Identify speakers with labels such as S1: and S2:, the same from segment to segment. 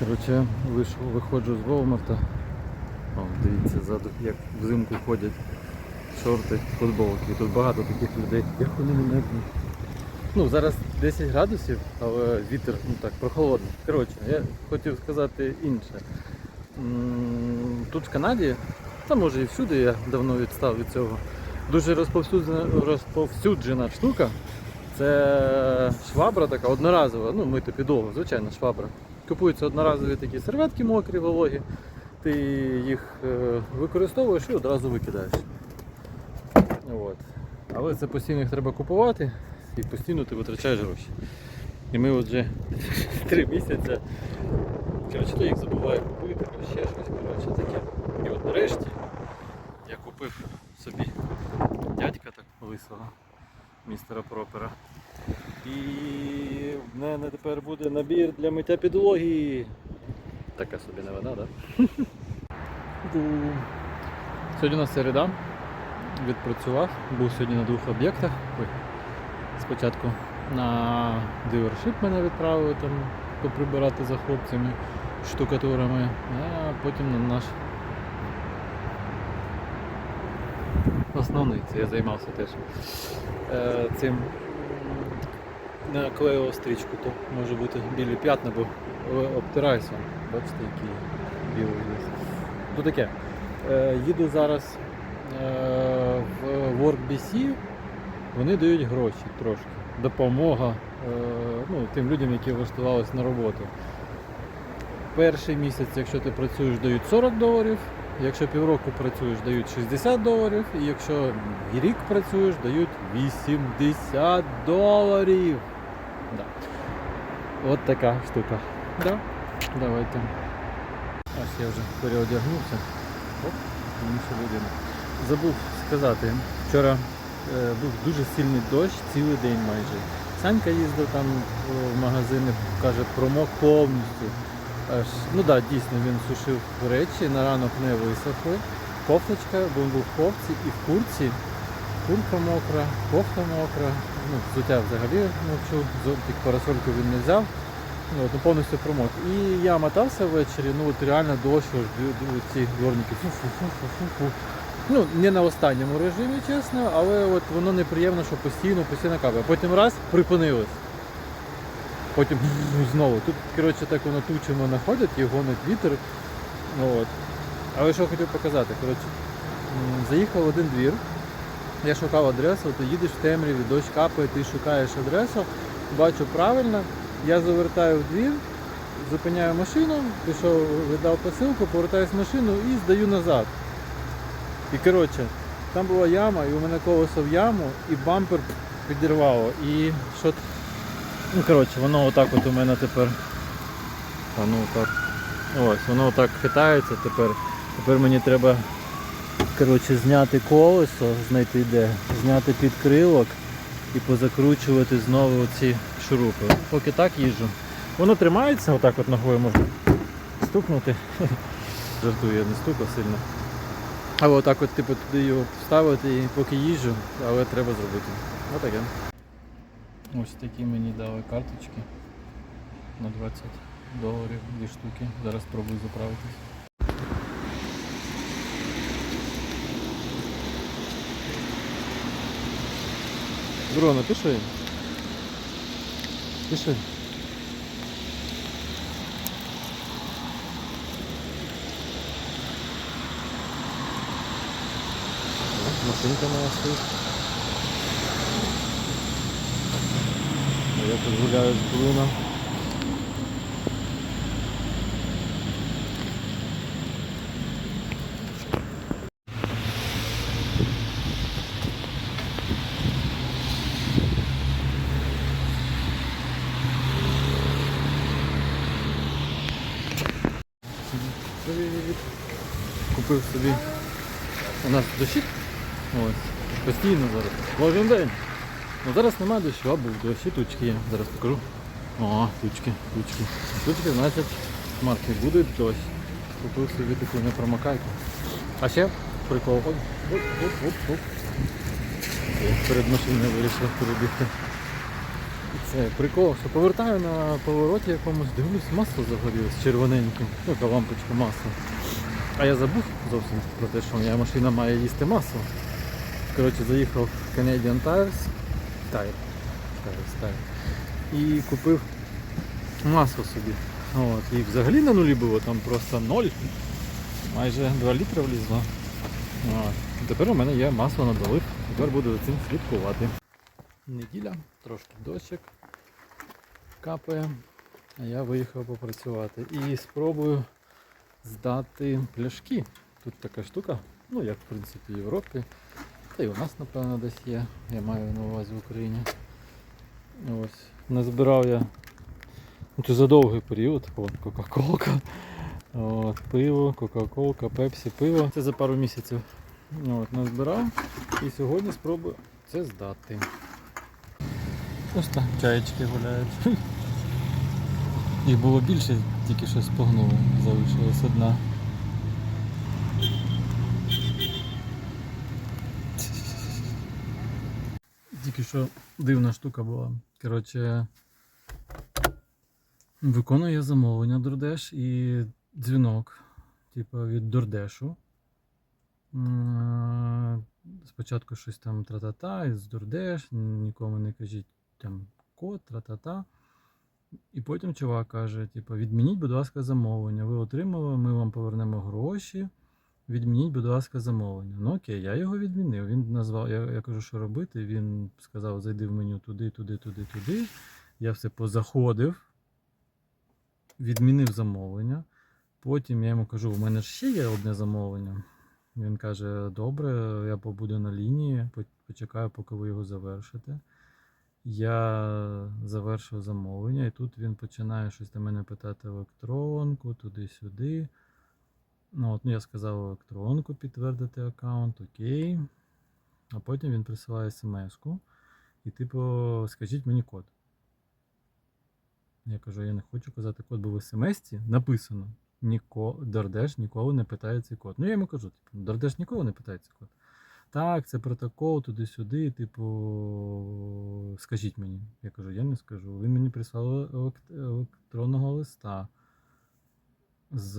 S1: Коротше, вийшов, виходжу з Волмарта. О, дивіться, ззаду, як взимку ходять шорти, футболки. Тут багато таких людей, як вони не мерзнуть. Ну, зараз 10 градусів, але вітер ну так, прохолодний. Коротше, я хотів сказати інше. Тут в Канаді, та може і всюди я давно відстав від цього. Дуже розповсюджена, розповсюджена штука. Це швабра така одноразова, ну мити підлогу, звичайно, швабра. Купуються одноразові такі серветки мокрі, вологі. Ти їх е, використовуєш і одразу викидаєш. От. Але це постійно їх треба купувати і постійно ти витрачаєш гроші. І ми от вже три місяці коротше, то їх забуваю купити, то ще щось коротше, таке. І от нарешті я купив собі дядька так лисого, містера Пропера. І в мене тепер буде набір для миття підлоги. Така собі новина, так? Да? Сьогодні у нас середа. Відпрацював, був сьогодні на двох об'єктах. Ой, Спочатку на дилершип мене відправили там поприбирати за хлопцями, штукатурами, а потім на наш основний, це я займався теж е, цим наклеював стрічку, то може бути білі п'ятна, бо е, обтираюся. Бачите, який білий є. То таке. Е, їду зараз е, в WorkBC, вони дають гроші трошки. Допомога ну, тим людям, які влаштувалися на роботу. Перший місяць, якщо ти працюєш, дають 40 доларів, якщо півроку працюєш, дають 60 доларів, і якщо рік працюєш, дають 80 доларів. Да. От така штука. Да. Давайте. Ось я вже переодягнувся. Оп, інша людина. Забув сказати, вчора е, був дуже сильний дощ цілий день майже. Санька їздив там е, в магазини, каже, промок повністю. Аж, ну так, да, дійсно він сушив речі, на ранок не висохли. Кофточка, він був в кофті і в курці. Куртка мокра, кофта мокра, ну, взуття взагалі мовчу, зонтик парасольку він не взяв. Ну, от, ну, повністю промок. І я мотався ввечері, ну от реально дощ, ці дворники. Ну, не на останньому режимі, чесно, але от воно неприємно, що постійно, постійно капає. Потім раз припинилось. Потім знову. Тут, коротше, так воно тучами находять і гонить вітер. Ну, от. Але що хотів показати, коротше, заїхав в один двір. Я шукав адресу, то їдеш в темряві, дощ капає, ти шукаєш адресу, бачу правильно, я завертаю в двір, зупиняю машину, пішов, віддав посилку, повертаюсь в машину і здаю назад. І коротше, там була яма, і у мене колесо в яму, і бампер підірвало. І що. Ну, коротше, воно отак от у мене тепер. А ну так. Ось, воно отак хитається тепер. Тепер мені треба коротше, зняти колесо, знайти де, зняти підкрилок і позакручувати знову ці шурупи. Поки так їжджу. Воно тримається, отак от ногою можна стукнути. Жартую, я не стукав сильно. А отак от типу туди його вставити і поки їжджу, але треба зробити. Отаке. Ось такі мені дали карточки на 20 доларів, дві штуки. Зараз спробую заправитись. Дрона, пиши. Пиши. Машинка моя стоит. Я тут гуляю с Бруно. Купив собі. У нас дощик. Ось. Постійно зараз. Кожен день. Ну зараз немає дощу, а був дощ тучки є. Зараз покажу. О, тучки, тучки. Тучки, значить, марки буде дощ. Купив собі таку непромокайку. А ще прикол. Оп, оп, оп, оп. Перед машиною вирішив перебігти. Це прикол, що повертаю на повороті якомусь, дивлюсь, масло загорілось червоненьким, ну, така лампочка масла. А я забув зовсім про те, що моя машина має їсти масло. Коротше, заїхав в Canadian Tires, Tire, Tires, Tire, і купив масло собі. От, і взагалі на нулі було, там просто ноль. Майже 2 літри влізло. От. Тепер у мене є масло на долив, тепер буду за цим слідкувати. Неділя, трошки дощик капає, а я виїхав попрацювати. І спробую здати пляшки. Тут така штука, ну як в принципі в Європі, та й у нас, напевно, десь є. Я маю на увазі в Україні. Ось. Назбирав я ну, це за довгий період. От, Кока-Колка. Пиво, Кока-Колка, Пепсі, пиво. Це за пару місяців. От, назбирав. І сьогодні спробую це здати. Ось так, чаєчки гуляють. Їх було більше, тільки що спогнуло, залишилась одна. Тільки що дивна штука була. Коротше, виконую замовлення Дордеш і дзвінок, типу від Дордешу. Спочатку щось там тра-та-та із Дордеш, нікому не кажіть там код, тра-та-та. І потім чувак каже: типу, відмініть, будь ласка, замовлення. Ви отримали, ми вам повернемо гроші. Відмініть, будь ласка, замовлення. Ну окей, я його відмінив. Він назвав, я, я кажу, що робити. Він сказав, зайди в меню туди, туди, туди, туди. Я все позаходив, відмінив замовлення. Потім я йому кажу, у мене ж ще є одне замовлення. Він каже: добре, я побуду на лінії, почекаю, поки ви його завершите. Я завершив замовлення, і тут він починає щось до мене питати електронку, туди-сюди. Ну, от, ну, я сказав електронку підтвердити аккаунт, окей. А потім він присилає смс-ку і, типу, скажіть мені код. Я кажу, я не хочу казати код, бо в смс-ці написано. Ніко... Дордеш ніколи не питає цей код. Ну я йому кажу, типу, Дордеш ніколи не питає цей код. Так, це протокол туди-сюди, типу, скажіть мені. Я кажу, я не скажу. Він мені прислав електронного листа з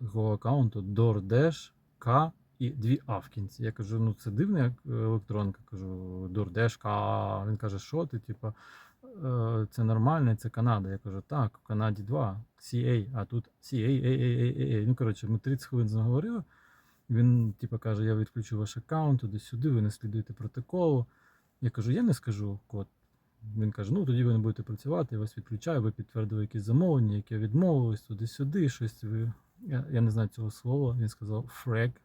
S1: його аккаунту DoorDash К і дві А в кінці. Я кажу, ну це дивна електронка. Кажу, DoorDash К. Він каже, що ти, типу, «Е, це нормально, це Канада. Я кажу, так, в Канаді 2, CA, а тут CA, Ну, коротше, ми 30 хвилин заговорили. Він, типу, каже, я відключу ваш аккаунт туди-сюди, ви не слідуєте протоколу. Я кажу, я не скажу код. Він каже, ну тоді ви не будете працювати, я вас відключаю, ви підтвердили якісь замовлення, яке відмовилось туди-сюди, щось ви. Я, я не знаю цього слова. Він сказав фрек.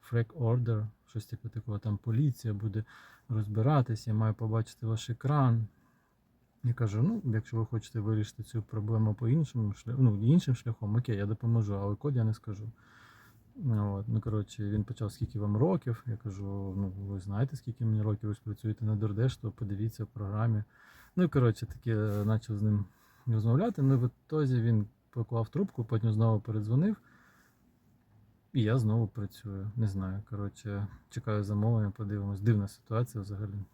S1: Фрек ордер, щось типу такого, там поліція буде розбиратися, я маю побачити ваш екран. Я кажу, ну, якщо ви хочете вирішити цю проблему по іншому шляху, ну, іншим шляхом, окей, я допоможу, але код я не скажу. От, ну, коротше, він почав, скільки вам років. Я кажу, ну, ви знаєте, скільки мені років ви працюєте на DoorDash, то подивіться в програмі. Ну і коротше, таке е, почав з ним розмовляти. Ну, в ітозі він поклав трубку, потім знову передзвонив. І я знову працюю. Не знаю. Коротше, чекаю замовлення, подивимось. Дивна ситуація взагалі.